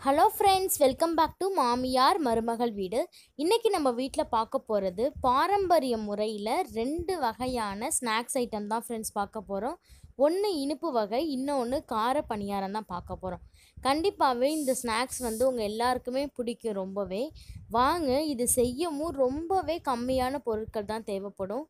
Hello friends welcome back to மாமியார் மருமகள் வீடு. இன்றைக்கி நம்ம வீட்டில் பார்க்க போகிறது பாரம்பரிய முறையில் ரெண்டு வகையான ஸ்நாக்ஸ் ஐட்டம் தான் ஃப்ரெண்ட்ஸ் பார்க்க போகிறோம் ஒன்று இனிப்பு வகை இன்னொன்று கார பணியாரம் தான் பார்க்க போகிறோம் கண்டிப்பாகவே இந்த ஸ்நாக்ஸ் வந்து உங்கள் எல்லாருக்குமே பிடிக்கும் ரொம்பவே. வாங்க இது செய்யவும் ரொம்பவே கம்மியான பொருட்கள் தான் தேவைப்படும்.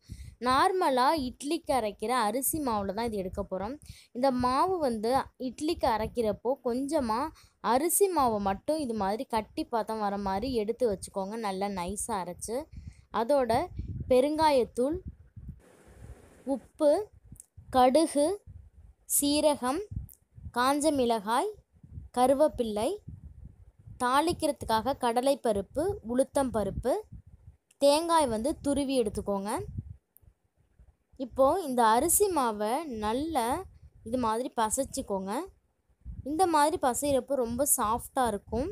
நார்மலாக இட்லிக்கு அரைக்கிற அரிசி மாவில் தான் இது எடுக்க போகிறோம் இந்த மாவு வந்து இட்லிக்கு அரைக்கிறப்போ கொஞ்சமாக அரிசி மாவை மட்டும் இது மாதிரி கட்டி பாத்தம் வர மாதிரி எடுத்து வச்சுக்கோங்க. நல்லா நைஸாக அரைச்சி. அதோட பெருங்காயத்தூள் உப்பு கடுகு சீரகம் காஞ்ச மிளகாய் கருவேப்பிள்ளை தாளிக்கிறதுக்காக கடலைப்பருப்பு உளுத்தம்பருப்பு தேங்காய் வந்து துருவி எடுத்துக்கோங்க. இப்போது இந்த அரிசி மாவை நல்லா இது மாதிரி பசைச்சிக்கோங்க. இந்த மாதிரி பசைகிறப்போ ரொம்ப சாஃப்டாக இருக்கும்.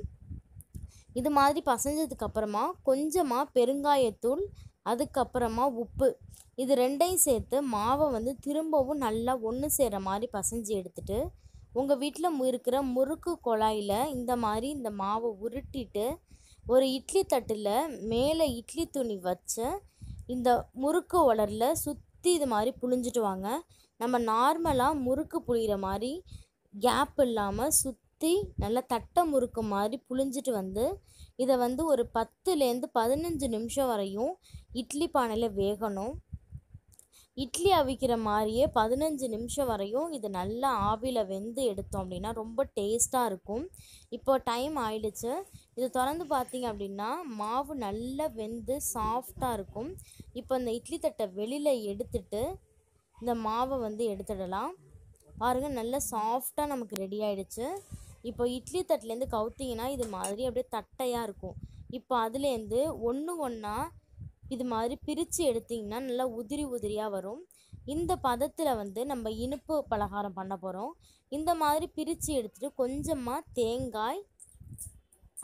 இது மாதிரி பசைஞ்சதுக்கப்புறமா கொஞ்சமாக பெருங்காயத்தூள் அதுக்கப்புறமா உப்பு. இது ரெண்டையும் சேர்த்து மாவை வந்து திரும்பவும் நல்லா ஒன்று சேர மாதிரி பசைஞ்சு எடுத்துகிட்டு உங்கள் வீட்டில் இருக்கிற முறுக்கு குழாயில் இந்த மாதிரி இந்த மாவை உருட்டிட்டு ஒரு இட்லி தட்டில் மேலே இட்லி துணி வச்சு இந்த முறுக்கு உலரில் சுற்றி இது மாதிரி புழிஞ்சிட்டு வாங்க நம்ம நார்மலாக முறுக்கு புழிகிற மாதிரி கேப் இல்லாமல் சுற்றி நல்லா தட்டை முறுக்கு மாதிரி புழிஞ்சிட்டு வந்து இதை வந்து ஒரு பத்துலேருந்து பதினஞ்சு நிமிஷம் வரையும் இட்லி பானையில் வேகணும். இட்லி அவிக்கிற மாதிரியே பதினஞ்சு நிமிஷம் வரையும் இது நல்லா ஆவியில் வெந்து எடுத்தோம் அப்படின்னா ரொம்ப டேஸ்ட்டாக இருக்கும். இப்போ டைம் ஆயிடுச்சு. இது திறந்து பார்த்தீங்க அப்படின்னா மாவு நல்லா வெந்து சாஃப்டாக இருக்கும். இப்போ இந்த இட்லி தட்டை வெளியில் எடுத்துட்டு இந்த மாவை வந்து எடுத்துடலாம். பாருங்கள் நல்லா சாஃப்டாக நமக்கு ரெடி ஆயிடுச்சு. இப்போ இட்லி தட்டிலேருந்து கவுத்திங்கன்னா இது மாதிரி அப்படியே தட்டையாக இருக்கும். இப்போ அதுலேருந்து ஒன்று ஒன்றா இது மாதிரி பிரித்து எடுத்திங்கன்னா நல்லா உதிரி உதிரியாக வரும். இந்த பதத்தில் வந்து நம்ம இனிப்பு பலகாரம் பண்ண போகிறோம் இந்த மாதிரி பிரித்து எடுத்துகிட்டு கொஞ்சமாக தேங்காய்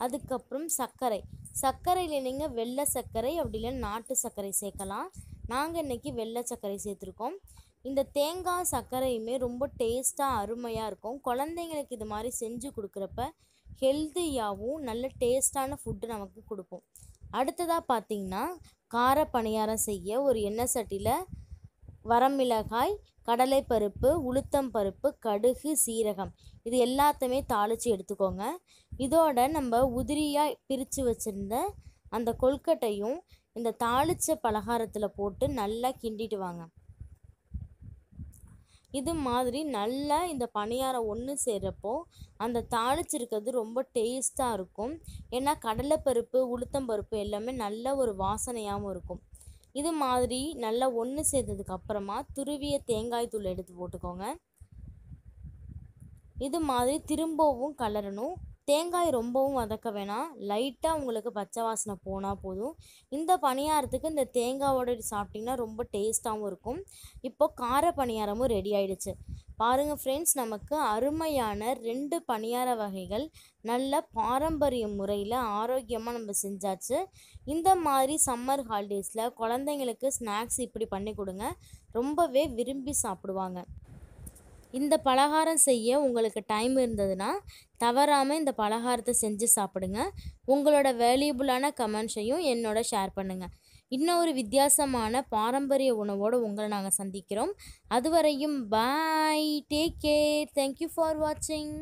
அதுக்கப்புறம் சர்க்கரை. சர்க்கரையில் நீங்கள் வெள்ளை சர்க்கரை அப்படி இல்லைன்னா நாட்டு சர்க்கரை சேர்க்கலாம். நாங்கள் இன்றைக்கி வெள்ளை சர்க்கரை சேர்த்துருக்கோம். இந்த தேங்காய் சர்க்கரையுமே ரொம்ப டேஸ்ட்டாக அருமையாக இருக்கும். குழந்தைங்களுக்கு இது மாதிரி செஞ்சு கொடுக்குறப்ப ஹெல்த்தியாகவும் நல்ல டேஸ்ட்டான ஃபுட்டு நமக்கு கொடுப்போம். அடுத்ததாக பார்த்திங்கன்னா கார பணியாரம் செய்ய ஒரு எண்ணெய் சட்டியில் வரமிளகாய் கடலைப்பருப்பு உளுத்தம் பருப்பு கடுகு சீரகம். இது எல்லாத்தையுமே தாளித்து எடுத்துக்கோங்க. இதோட நம்ம உதிரியாக பிரித்து வச்சுருந்த அந்த கொல்கட்டையும் இந்த தாளித்த பலகாரத்தில் போட்டு நல்லா கிண்டிட்டு வாங்க. இது மாதிரி நல்லா இந்த பணியாரம் ஒன்று சேர்கிறப்போ அந்த தாளிச்சிருக்கிறது ரொம்ப டேஸ்ட்டாக இருக்கும். ஏன்னா கடலைப்பருப்பு உளுத்தம்பருப்பு எல்லாமே நல்ல ஒரு வாசனையாகவும் இருக்கும். இது மாதிரி நல்லா ஒன்று சேர்த்ததுக்கு அப்புறமா துருவிய தேங்காய் தூள் எடுத்து போட்டுக்கோங்க. இது மாதிரி திரும்பவும் கலரணும். தேங்காய் ரொம்பவும் வதக்க வேணாம். லைட்டாக உங்களுக்கு பச்சை வாசனை போனால் போதும். இந்த பணியாரத்துக்கு இந்த தேங்காவோட சாப்பிட்டிங்கன்னா ரொம்ப டேஸ்ட்டாகவும் இருக்கும். இப்போ கார பணியாரமும் ரெடி ஆயிடுச்சு. பாருங்கள் ஃப்ரெண்ட்ஸ் நமக்கு அருமையான ரெண்டு பணியார வகைகள் நல்ல பாரம்பரிய முறையில் ஆரோக்கியமாக நம்ம செஞ்சாச்சு. இந்த மாதிரி சம்மர் ஹாலிடேஸில் குழந்தைங்களுக்கு ஸ்நாக்ஸ் இப்படி பண்ணி கொடுங்க. ரொம்பவே விரும்பி சாப்பிடுவாங்க. இந்த பலகாரம் செய்ய உங்களுக்கு டைம் இருந்ததுன்னா தவறாமல் இந்த பலகாரத்தை செஞ்சு சாப்பிடுங்க. உங்களோட வேல்யூபுளான கமெண்ட்ஸையும் என்னோட ஷேர் பண்ணுங்கள் இன்னொரு வித்தியாசமான பாரம்பரிய உணவோடு உங்களை நாங்கள் சந்திக்கிறோம். அதுவரையும் bye take care thank you for வாட்சிங்